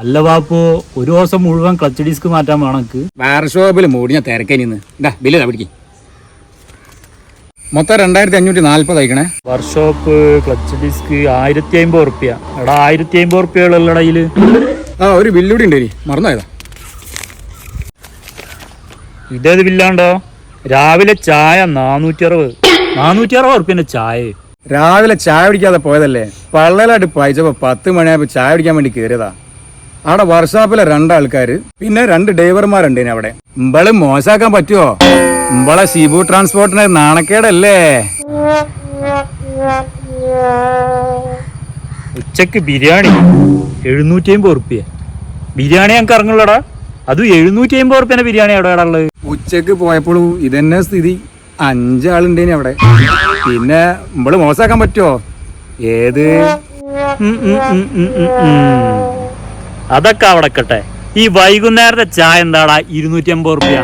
അല്ല വാപ്പോ ഒരു ദിവസം മുഴുവൻ ക്ലച്ച് ഡിസ്ക് മാറ്റാൻ വേണക്ക് വർക്ക്ഷോപ്പിൽ മൂടി ഞാൻ ഇതാ ബില്ല് പിടിക്ക്. മൊത്തം രണ്ടായിരത്തി അഞ്ഞൂറ്റി നാല്പത് അയക്കണേ വർക്ക്ഷോപ്പ് ക്ലച്ച് ഡിസ്ക് ആയിരത്തി അമ്പത് ഉറുപ്പ്യ. എടാ ആയിരത്തി അമ്പത് ഉറുപ്പ്യകളുള്ള ഇടയിൽ ആ ഒരു ബില്ലൂടി ഉണ്ട് ഇനി. മറന്നുപോയതാ. ഇതേത് ബില്ലാണ്ടോ രാവിലെ ചായ നാനൂറ്റി അറുപത് നാനൂറ്റി അറുപത് റുപ്യന്റെ ചായ. രാവിലെ ചായ പിടിക്കാതെ പോയതല്ലേ? പള്ളലായിട്ട് പായിച്ചപ്പോ പത്ത് മണിയായപ്പോ ചായ പിടിക്കാൻ വേണ്ടി കയറിയതാ അവിടെ വർക്ക്ഷോപ്പിലെ രണ്ടാൾക്കാര് പിന്നെ രണ്ട് ഡ്രൈവർമാരുണ്ട് ഇനി അവിടെ. ഇമ്പൾ മോശാക്കാൻ പറ്റുമോ ഇമ്പളെ ഷിബു ട്രാൻസ്പോർട്ടിന് നാണക്കേടല്ലേ? ഉച്ചയ്ക്ക് ബിരിയാണി എഴുന്നൂറ്റി അമ്പത് ഉറുപ്പ്യ. ബിരിയാണി ഞങ്ങൾക്ക് ഇറങ്ങുള്ളടാ. അത് എഴുന്നൂറ്റി അമ്പത് ഉറുപ്പ്യന്റെ ബിരിയാണി അവിടെ ഉള്ളത്. ഉച്ചയ്ക്ക് പോയപ്പോഴും ഇതന്നെ സ്ഥിതി. അഞ്ചാളുണ്ടേനി അവിടെ. പിന്നെ ഇമ്പൾ മോശാക്കാൻ പറ്റുമോ ഏത്. അതൊക്കെ അവിടെ കട്ടെ ഈ വൈകുന്നേരത്തെ ചായ എന്താടാ? ഇരുന്നൂറ്റി അമ്പത് റുപ്യ.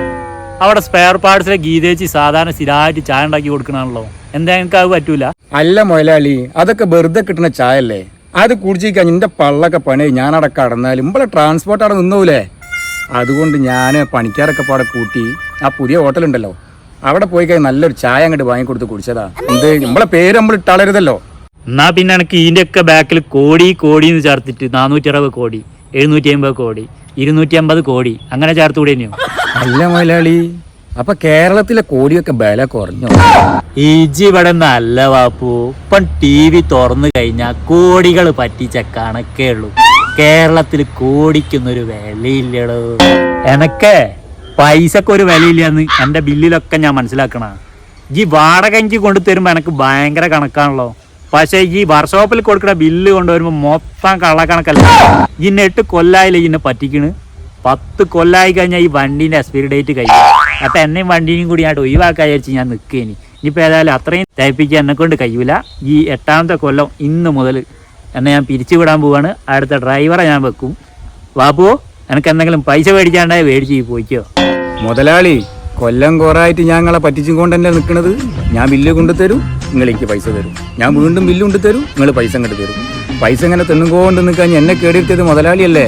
അവിടെ സ്പെയർ പാർട്സിലെ ഗീതേച്ചി സാധാരണ സ്ഥിരമായിട്ട് ചായ ഉണ്ടാക്കി കൊടുക്കണാണല്ലോ എന്താ എനിക്ക് അത് പറ്റൂല? അല്ല മൊയലാളി അതൊക്കെ വെറുതെ കിട്ടുന്ന ചായ അല്ലേ അത് കുടിച്ചിരിക്കാൻ നിന്റെ പള്ളൊക്കെ പണി ഞാനവിടെ കടന്നാലും ഇമ്പളെ ട്രാൻസ്പോർട്ട് അവിടെ നിന്നൂലേ? അതുകൊണ്ട് ഞാൻ പണിക്കാരൊക്കെ പാടെ കൂട്ടി ആ പുതിയ ഹോട്ടലുണ്ടല്ലോ അവിടെ പോയി കഴിഞ്ഞാൽ നല്ലൊരു ചായ അങ്ങോട്ട് വാങ്ങിക്കൊടുത്ത് കുടിച്ചതാ. എന്ത്? നമ്മളെ പേര് നമ്മൾ ഇട്ടാളരുതല്ലോ. എന്നാ പിന്നെ എനിക്ക് ഇതിന്റെ ഒക്കെ ബാക്കിൽ കോടി കോടി എന്ന് ചേർത്തിട്ട് നാനൂറ്റി അറുപത് കോടി. എഴുന്നൂറ്റി അമ്പത് കോടി ഇരുന്നൂറ്റി അമ്പത് കോടി അങ്ങനെ ചേർത്ത് കൂടി തന്നെയോ അല്ല മൊയിലാളി അപ്പൊ കേരളത്തിലെ കോടിയൊക്കെ വില കുറഞ്ഞു? ഇജി ഇവിടെ നല്ല വാപ്പു ഇപ്പം ടി വി തുറന്നു കഴിഞ്ഞാൽ കോടികൾ പറ്റിച്ച കണക്കേ ഉള്ളൂ. കേരളത്തിൽ കോടിക്കൊന്നൊരു വിലയില്ലടോ. എനക്ക് പൈസക്ക് ഒരു വിലയില്ലെന്ന് എന്റെ ബില്ലിലൊക്കെ ഞാൻ മനസ്സിലാക്കണ ഈ വാടക എനിക്ക് കൊണ്ടു തരുമ്പോ എനക്ക് ഭയങ്കര കണക്കാണല്ലോ. പക്ഷെ ഈ വർക്ക്ഷോപ്പിൽ കൊടുക്കുന്ന ബില്ല് കൊണ്ടുവരുമ്പോൾ മൊത്തം കള്ളക്കണക്കല്ല. ഈ എട്ട് കൊല്ലായില്ലേ ഇന്നെ പറ്റിക്കണ്. പത്ത് കൊല്ലായി കഴിഞ്ഞാൽ ഈ വണ്ടീന്റെ എക്സ്പയറി ഡേറ്റ് കഴിയും. അപ്പൊ എന്നെയും വണ്ടീനെയും കൂടി ഞാൻ ഒഴിവാക്കാൻ വിചാരിച്ച് ഞാൻ നിൽക്കേനി ഇനിയിപ്പോ ഏതായാലും അത്രയും തയ്പ്പിക്കാൻ എന്നെ കൊണ്ട് കഴിയൂല. ഈ എട്ടാമത്തെ കൊല്ലം ഇന്ന് മുതൽ എന്നെ ഞാൻ പിരിച്ചു വിടാൻ പോവാണ്. അടുത്ത ഡ്രൈവറെ ഞാൻ വെക്കും. ബാബുവോ എനിക്ക് എന്തെങ്കിലും പൈസ മേടിക്കാണ്ടായി മേടിച്ച് പോയിക്കോ. മുതലാളി കൊല്ലം കുറായിട്ട് ഞങ്ങളെ പറ്റിച്ചും കൊണ്ട് തന്നെ നിൽക്കണത് ഞാൻ ബില്ല് കൊണ്ടു തരും നിങ്ങൾ എനിക്ക് പൈസ തരും. ഞാൻ വീണ്ടും ബില്ല് കൊണ്ട് തരും നിങ്ങൾ പൈസ ഇങ്ങോട്ട് തരും. പൈസ ഇങ്ങനെ തിന്നുകൊണ്ട് നിൽക്കാൻ എന്നെ കേടിയിരുത്തിയത് മുതലാളിയല്ലേ?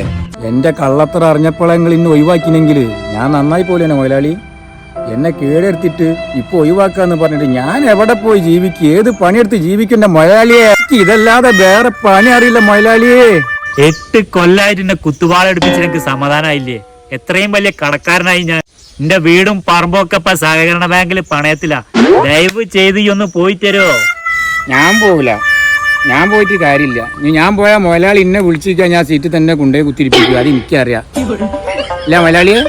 എന്റെ കള്ളത്തറ അറിഞ്ഞപ്പോഴെ നിങ്ങൾ ഇന്ന് ഒഴിവാക്കിനെങ്കിൽ ഞാൻ നന്നായി പോലെ മുതലാളി. എന്നെ കേടെടുത്തിട്ട് ഇപ്പൊ ഒഴിവാക്കാന്ന് പറഞ്ഞിട്ട് ഞാൻ എവിടെ പോയി ജീവിക്കും? ഏത് പണിയെടുത്ത് ജീവിക്കണ്ട മുതലാളിയെ? ഇതല്ലാതെ വേറെ പണി അറിയില്ല മൊയലാളിയെ എട്ട് കൊല്ലായിട്ട് എന്നെ കുത്തുവാളെടുപ്പിച്ച് എനിക്ക് സമാധാനമായില്ലേ? എത്രയും വലിയ കടക്കാരനായി ഞാൻ എന്റെ വീടും പറമ്പും ഒക്കെ ഇപ്പൊ സഹകരണ ബാങ്കിൽ പണയത്തില്ല ദയവ് ചെയ്ത് ഒന്ന് പോയി തരുമോ ഞാൻ പോവില്ല. ഞാൻ പോയിട്ട് കാര്യമില്ല. ഞാൻ പോയാൽ മുതലാളി എന്നെ വിളിച്ചിരിക്കാൻ ഞാൻ സീറ്റിൽ തന്നെ കൊണ്ടുപോയി കുത്തിരിപ്പിക്കും അത് എനിക്കറിയാം. ഇല്ല മുതലാളിയെ